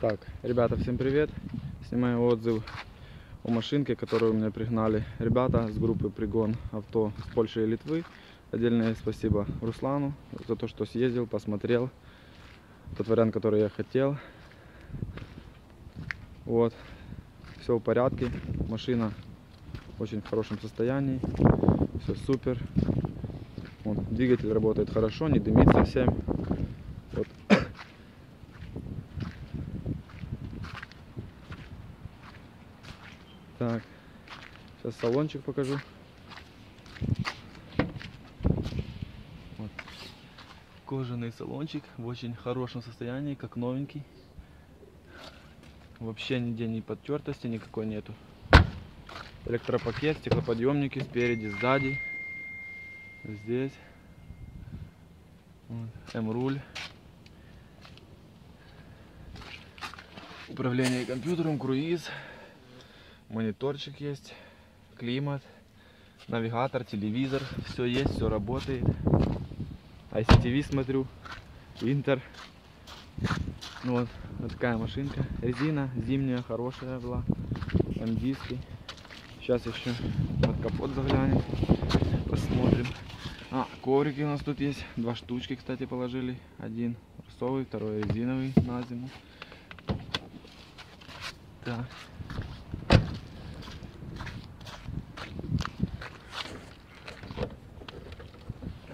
Так, ребята, всем привет. Снимаю отзыв о машинке, которую мне пригнали ребята с группы Пригон Авто с Польши и Литвы. Отдельное спасибо Руслану за то, что съездил, посмотрел тот вариант, который я хотел. Вот, все в порядке, машина в очень хорошем состоянии, все супер. Вот, двигатель работает хорошо, не дымит совсем. Вот. Так, сейчас салончик покажу. Вот. Кожаный салончик в очень хорошем состоянии, как новенький. Вообще нигде ни подтертости никакой нету. Электропакет, стеклоподъемники спереди, сзади. Здесь. Вот, М-руль. Управление компьютером, круиз. Мониторчик есть. Климат. Навигатор, телевизор. Все есть, все работает. ICTV смотрю. Интер. Ну Вот, вот такая машинка. Резина зимняя, хорошая была. М-диски. Сейчас еще под капот заглянем. Посмотрим. А, коврики у нас тут есть. Два штучки, кстати, положили. Один русовый, второй резиновый на зиму. Так.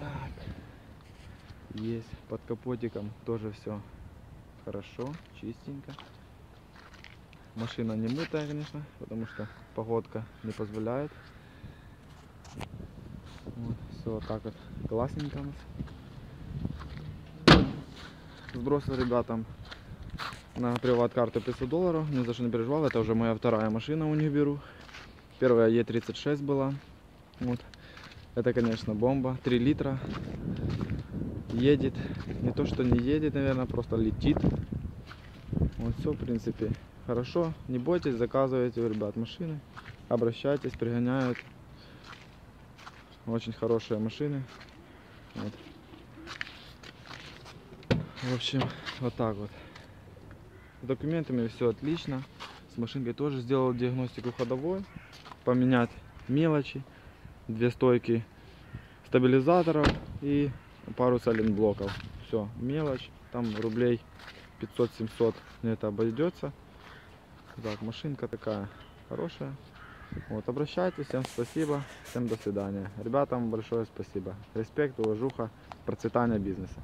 Так. Есть под капотиком тоже все хорошо, чистенько. Машина не мытая, конечно, потому что погодка не позволяет. Вот, все вот так вот классненько у нас. Сбросил ребятам на приват-карту 500 долларов. Ни за что не переживал. Это уже моя вторая машина у них беру. Первая Е36 была. Вот. Это, конечно, бомба. 3 литра. Едет. Не то, что не едет, наверное, просто летит. Вот все, в принципе, хорошо. Не бойтесь, заказывайте у ребят машины. Обращайтесь, пригоняют. Очень хорошие машины. Вот. В общем, вот так вот. С документами все отлично. С машинкой тоже сделал диагностику ходовой. Поменять мелочи. Две стойки стабилизаторов и пару сайлентблоков. Все, мелочь. Там рублей 500-700 мне это обойдется. Так, машинка такая хорошая. Вот, обращайтесь, всем спасибо, всем до свидания. Ребятам большое спасибо. Респект, уважуха, процветания бизнеса.